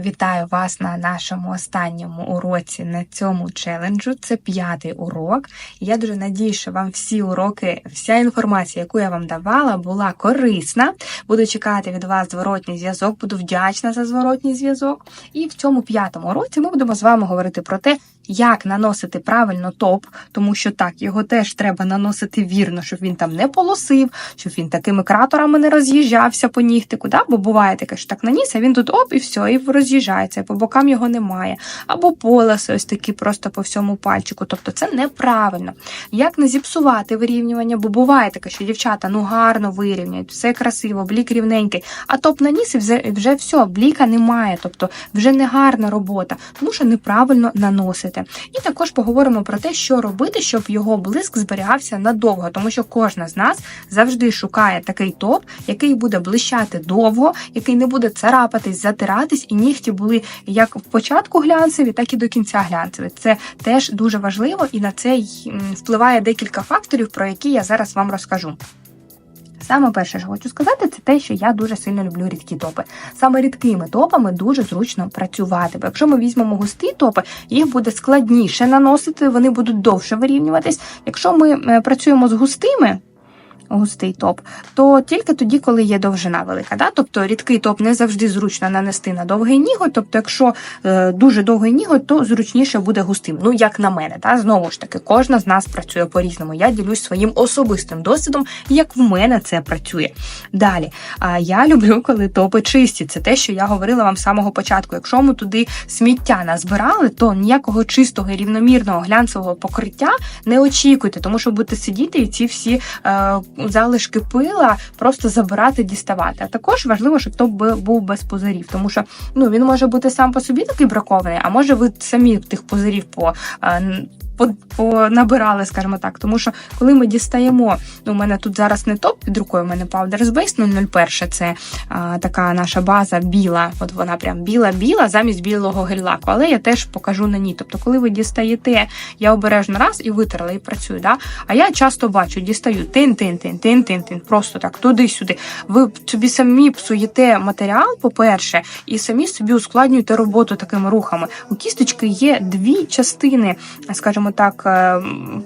Вітаю вас на нашому останньому уроці на цьому челенджу. Це п'ятий урок. Я дуже надію, що вам всі уроки, вся інформація, яку я вам давала, була корисна. Буду чекати від вас зворотній зв'язок, буду вдячна за зворотній зв'язок. І в цьому п'ятому уроці ми будемо з вами говорити про те, як наносити правильно топ, тому що так, його теж треба наносити вірно, щоб він там не полосив, щоб він такими кратерами не роз'їжджався по нігтику. Да? Бо буває таке, що так наніс, а він тут оп, і все, і роз'їжджається, і по бокам його немає. Або полоси ось такі просто по всьому пальчику. Тобто це неправильно. Як не зіпсувати вирівнювання, бо буває таке, що дівчата ну гарно вирівнюють, все красиво, блік рівненький, а топ наніс і вже, вже все, бліка немає, тобто вже не гарна робота, тому що неправильно наносите. І також поговоримо про те, що робити, щоб його блиск зберігався надовго, тому що кожна з нас завжди шукає такий топ, який буде блищати довго, який не буде царапатись, затиратись, і нігті були як в початку глянцеві, так і до кінця глянцеві. Це теж дуже важливо, і на це впливає декілька факторів, про які я зараз вам розкажу. Саме перше, що хочу сказати, це те, що я дуже сильно люблю рідкі топи. Саме рідкими топами дуже зручно працювати. Бо якщо ми візьмемо густі топи, їх буде складніше наносити, вони будуть довше вирівнюватись. Якщо ми е, працюємо з густими. Густий топ, то тільки тоді, коли є довжина велика. Да? Тобто рідкий топ не завжди зручно нанести на довгий ніготь. Тобто, якщо е, дуже довгий ніготь, то зручніше буде густим. Ну, як на мене, да? знову ж таки, кожна з нас працює по-різному. Я ділюсь своїм особистим досвідом, як в мене це працює. Далі, а я люблю, коли топи чисті. Це те, що я говорила вам з самого початку. Якщо ми туди сміття назбирали, то ніякого чистого і рівномірного глянцевого покриття не очікуйте, тому що будете сидіти і ці всі. Е, залишки пила просто забирати, діставати. А також важливо, щоб то був без позирів, тому що ну він може бути сам по собі такий бракований, а може ви самі тих позирів по. Понабирали, скажімо так, тому що коли ми дістаємо, ну, у мене тут зараз не топ під рукою, у мене Powder Space 001, це а, така наша база біла, от вона прям біла-біла замість білого гель-лаку, але я теж покажу на ній. Тобто, коли ви дістаєте, я обережно раз і витерла, і працюю. Да? А я часто бачу, дістаю тин-тин-тин, тин-тин-тин, просто так, туди-сюди. Ви собі самі псуєте матеріал, по-перше, і самі собі ускладнюєте роботу такими рухами. У кісточки є дві частини, скажімо так, е,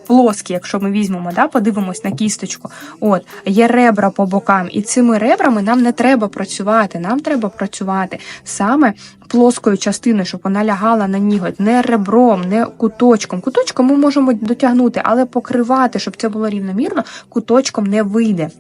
плоскі, якщо ми візьмемо, да, подивимось на кісточку. От, є ребра по бокам, і цими ребрами нам не треба працювати. Нам треба працювати саме плоскою частиною, щоб вона лягала на ніготь, не ребром, не куточком. Куточком ми можемо дотягнути, але покривати, щоб це було рівномірно, куточком не вийде.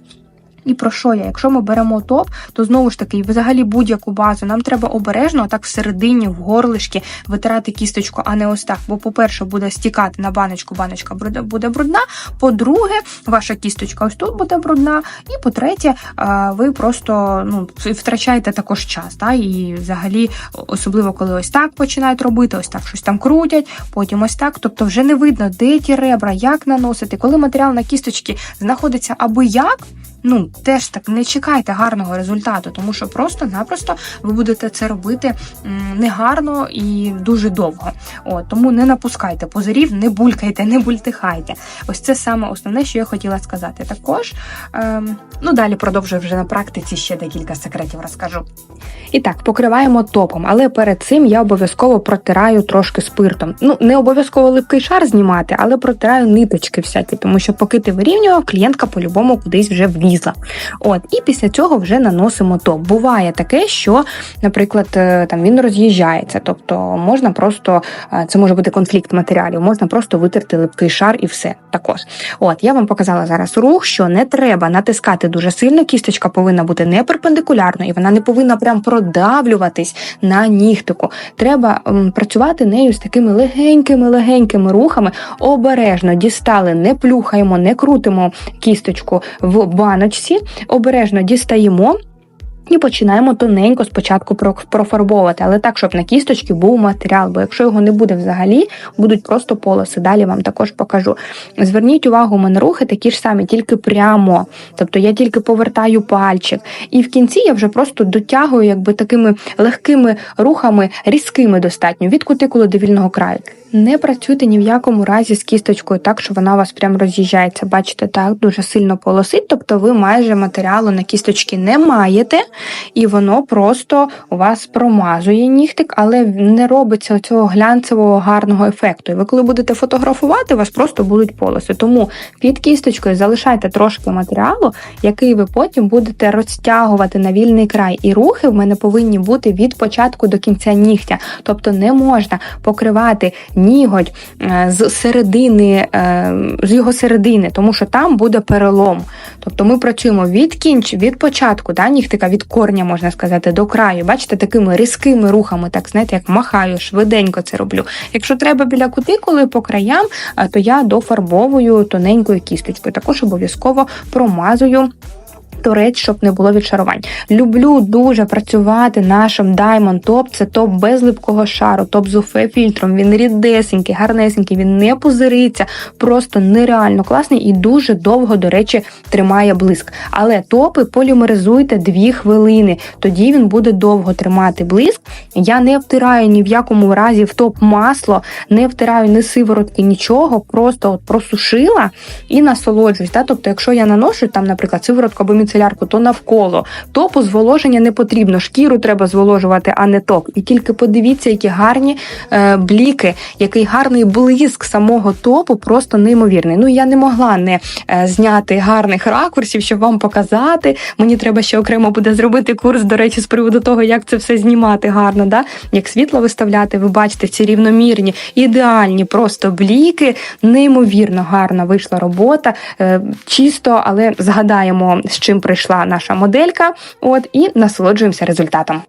І про що я? Якщо ми беремо топ, то знову ж таки, взагалі будь-яку базу, нам треба обережно, так всередині, в горлишки витирати кісточку, а не ось так. Бо, по-перше, буде стікати на баночку, баночка буде- брудна. По-друге, ваша кісточка ось тут буде брудна. І по-третє, ви просто ну, втрачаєте також час. Та? І взагалі, особливо коли ось так починають робити, ось так щось там крутять, потім ось так. Тобто вже не видно, де ті ребра, як наносити. Коли матеріал на кісточці знаходиться аби як. Ну, теж так не чекайте гарного результату, тому що просто-напросто ви будете це робити негарно і дуже довго. От, тому не напускайте позирів, не булькайте, не бультихайте. Ось це саме основне, що я хотіла сказати. Також, ем, ну далі продовжую вже на практиці ще декілька секретів розкажу. І так, покриваємо топом, але перед цим я обов'язково протираю трошки спиртом. Ну, не обов'язково липкий шар знімати, але протираю ниточки всякі, тому що поки ти вирівнював, клієнтка по-любому кудись вже влізла. От, і після цього вже наносимо топ. Буває таке, що, наприклад, е, там він роз'їжджається, тобто можна просто е, це може бути конфлікт матеріалів, можна просто витерти липкий шар і все. Також, от я вам показала зараз рух, що не треба натискати дуже сильно. Кісточка повинна бути не перпендикулярно, і вона не повинна прям продавлюватись на нігтику. Треба м, працювати нею з такими легенькими, легенькими рухами. Обережно дістали, не плюхаємо, не крутимо кісточку в баночці, обережно дістаємо. І починаємо тоненько спочатку профарбовувати, але так, щоб на кісточці був матеріал, бо якщо його не буде взагалі, будуть просто полоси. Далі вам також покажу. Зверніть увагу, у мене рухи такі ж самі, тільки прямо. Тобто я тільки повертаю пальчик. І в кінці я вже просто дотягую якби такими легкими рухами, різкими достатньо, від кутикули до вільного краю. Не працюйте ні в якому разі з кісточкою так, що вона у вас прям роз'їжджається. Бачите, так дуже сильно полосить, тобто ви майже матеріалу на кісточки не маєте, і воно просто у вас промазує нігтик, але не робиться цього глянцевого гарного ефекту. І ви, коли будете фотографувати, у вас просто будуть полоси. Тому під кісточкою залишайте трошки матеріалу, який ви потім будете розтягувати на вільний край. І рухи в мене повинні бути від початку до кінця нігтя. Тобто не можна покривати ніготь е, з середини, е, з його середини, тому що там буде перелом. Тобто ми працюємо від кінч, від початку, да, нігтика, від корня, можна сказати, до краю. Бачите, такими різкими рухами, так знаєте, як махаю, швиденько це роблю. Якщо треба біля кутикули по краям, е, то я дофарбовую тоненькою кісточкою. Також обов'язково промазую. Торець, щоб не було відшарувань. Люблю дуже працювати нашим Diamond Top. Це топ без липкого шару, топ з уфе фільтром. Він рідесенький, гарнесенький, він не пузириться, просто нереально класний і дуже довго, до речі, тримає блиск. Але топи полімеризуйте 2 хвилини, тоді він буде довго тримати блиск. Я не втираю ні в якому разі в топ масло, не втираю ні сиворотки, нічого, просто от просушила і насолоджуюсь. Тобто, якщо я наношу там, наприклад, сиворотку або міцелярку, то навколо топу зволоження не потрібно. Шкіру треба зволожувати, а не топ. І тільки подивіться, які гарні е, бліки, який гарний блиск самого топу, просто неймовірний. Ну я не могла не е, зняти гарних ракурсів, щоб вам показати. Мені треба ще окремо буде зробити курс, до речі, з приводу того, як це все знімати гарно, да? як світло виставляти. Ви бачите ці рівномірні, ідеальні просто бліки. Неймовірно гарна вийшла робота. Е, чисто, але згадаємо, з чим прийшла наша моделька. От і насолоджуємося результатом.